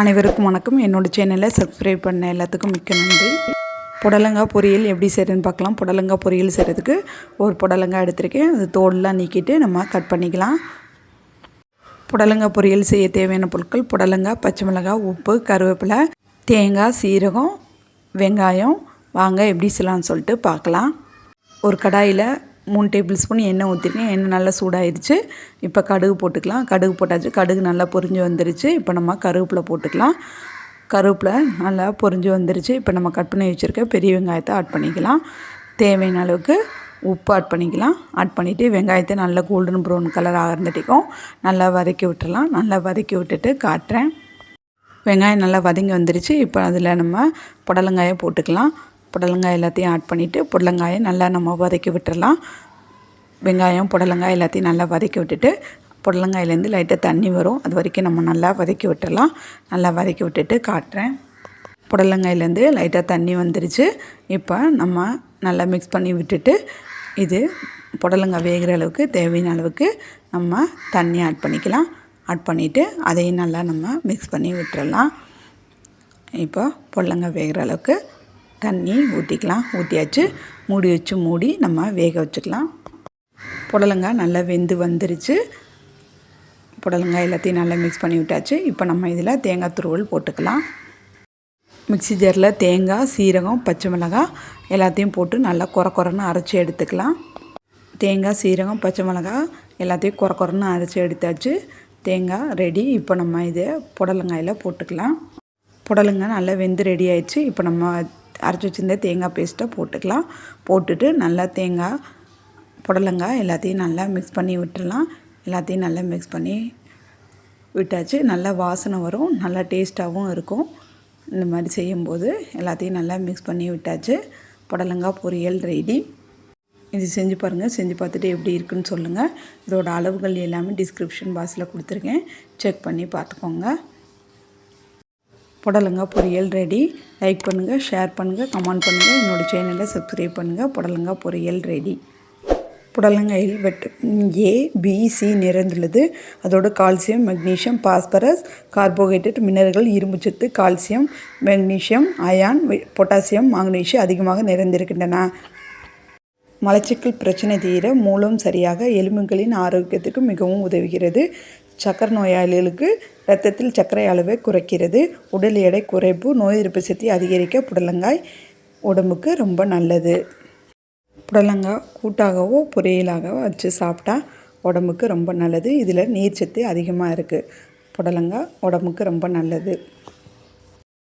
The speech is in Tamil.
அனைவருக்கும் வணக்கம். என்னோட சேனலை சப்ஸ்கிரைப் பண்ண எல்லாத்துக்கும் மிக்க நன்றி. புடலங்காய் பொரியல் எப்படி செய்கிறதுன்னு பார்க்கலாம். புடலங்காய் பொரியல் செய்கிறதுக்கு ஒரு புடலங்காய் எடுத்திருக்கேன். அது தோல்லாம் நீக்கிட்டு நம்ம கட் பண்ணிக்கலாம். புடலங்காய் பொரியல் செய்ய தேவையான பொருட்கள் புடலங்காய் பச்சை மிளகாய் உப்பு கருவேப்பிலை தேங்காய் சீரகம் வெங்காயம். வாங்க எப்படி செய்யலாம்னு சொல்லிட்டு பார்க்கலாம். ஒரு கடாயில் மூணு டேபிள் ஸ்பூன் எண்ணெய் ஊற்றிருக்கேன் எண்ணெய் நல்லா சூடாயிருச்சு. இப்போ கடுகு போட்டுக்கலாம். கடுகு போட்டாச்சு. கடுகு நல்லா பொரிஞ்சு வந்துருச்சு. இப்போ நம்ம கருவேப்பிலை போட்டுக்கலாம். கருவேப்பிலை நல்லா பொரிஞ்சு வந்துருச்சு. இப்போ நம்ம கட் பண்ணி வச்சுருக்க பெரிய வெங்காயத்தை ஆட் பண்ணிக்கலாம். தேவையான அளவுக்கு உப்பு ஆட் பண்ணிக்கலாம். ஆட் பண்ணிவிட்டு வெங்காயத்தை நல்லா கோல்டன் ப்ரௌன் கலர் ஆகிறதுட்டிக்கும் நல்லா வதக்கி விட்டுடலாம் நல்லா வதக்கி விட்டுட்டு காட்டுறேன். வெங்காயம் நல்லா வதங்கி வந்துருச்சு. இப்போ அதில் நம்ம புடலங்காயை போட்டுக்கலாம். புடலங்காய் எல்லாத்தையும் ஆட் பண்ணிவிட்டு புடலங்காயை நல்லா நம்ம வதக்கி விட்டுடலாம் வெங்காயம் புடலங்காய் எல்லாத்தையும் நல்லா வதக்கி விட்டுட்டு புடலங்காயிலேருந்து லைட்டாக தண்ணி வரும். அது வரைக்கும் நம்ம நல்லா வதக்கி விட்டுடலாம் நல்லா வதக்கி விட்டுட்டு காட்டுறேன். புடலங்காயிலேருந்து லைட்டாக தண்ணி வந்துருச்சு. இப்போ நம்ம நல்லா மிக்ஸ் பண்ணி விட்டுட்டு இது புடலங்காய் வேகிற அளவுக்கு தேவையான அளவுக்கு நம்ம தண்ணி ஆட் பண்ணிக்கலாம். ஆட் பண்ணிவிட்டு அதையும் நல்லா நம்ம மிக்ஸ் பண்ணி விட்டுறலாம். இப்போ புடலங்காய் வேகிற அளவுக்கு தண்ணி ஊற்றிக்கலாம் ஊற்றியாச்சு மூடி வச்சு மூடி நம்ம வேக வச்சுக்கலாம். புடலங்காய் நல்லா வெந்து வந்துருச்சு. புடலங்காய் எல்லாத்தையும் நல்லா மிக்ஸ் பண்ணி விட்டாச்சு. இப்போ நம்ம இதில் தேங்காய் துருவல் போட்டுக்கலாம். மிக்ஸி ஜாரில் தேங்காய் சீரகம் பச்சை மிளகாய் எல்லாத்தையும் போட்டு நல்லா குறை குறைன்னு அரைச்சி எடுத்துக்கலாம். தேங்காய் சீரகம் பச்சை மிளகாய் எல்லாத்தையும் குறை குறைன்னு அரைச்சி எடுத்தாச்சு. தேங்காய் ரெடி இப்போ நம்ம இதை புடலங்காயில் போட்டுக்கலாம். புடலங்காய் நல்லா வெந்து ரெடி ஆயிடுச்சு. இப்போ நம்ம அரைச்சி வச்சுருந்த தேங்காய் பேஸ்ட்டை போட்டுக்கலாம். போட்டுட்டு நல்லா தேங்காய் புடலங்காய் எல்லாத்தையும் நல்லா மிக்ஸ் பண்ணி விட்டுடலாம். எல்லாத்தையும் நல்லா மிக்ஸ் பண்ணி விட்டாச்சு. நல்லா வாசனை வரும். நல்லா டேஸ்ட்டாகவும் இருக்கும். இந்த மாதிரி செய்யும்போது எல்லாத்தையும் நல்லா மிக்ஸ் பண்ணி விட்டாச்சு. புடலங்காய் பொரியல் ரெடி இது செஞ்சு பாருங்கள் செஞ்சு பார்த்துட்டு எப்படி இருக்குன்னு சொல்லுங்கள் இதோட அளவுகள் எல்லாமே டிஸ்கிரிப்ஷன் பாக்ஸில் கொடுத்துருக்கேன். செக் பண்ணி பார்த்துக்கோங்க. புடலங்காய் பொரியல் ரெடி லைக் பண்ணுங்கள் ஷேர் பண்ணுங்கள் கமெண்ட் பண்ணுங்கள் என்னோடய சேனலை சப்ஸ்கிரைப் பண்ணுங்கள் புடலங்காய் பொரியல் ரெடி புடலங்காயில் விட்டமின் ஏ பிசி நிறைந்துள்ளது. அதோட கால்சியம் மெக்னீஷியம் பாஸ்பரஸ் கார்போஹைட்ரேட் மினரல்கள் இரும்புச்சத்து calcium magnesium iron potassium manganese அதிகமாக நிறைந்திருக்கின்றன. மலச்சிக்கல் பிரச்சனை தீர மூலம் சரியாக எலும்புகளின் ஆரோக்கியத்துக்கு மிகவும் உதவுகிறது. சக்கர நோயாளிகளுக்கு இரத்தத்தில் சர்க்கரை அளவை குறைக்கிறது. உடல் எடை குறைப்பு நோய் எதிர்ப்பு சக்தி அதிகரிக்க புடலங்காய் உடம்புக்கு ரொம்ப நல்லது. புடலங்காய் கூட்டாகவோ பொரியலாகவோ வச்சு சாப்பிட்டா உடம்புக்கு ரொம்ப நல்லது. இதில் நீர்ச்சத்து அதிகமாக இருக்குது புடலங்காய் உடம்புக்கு ரொம்ப நல்லது.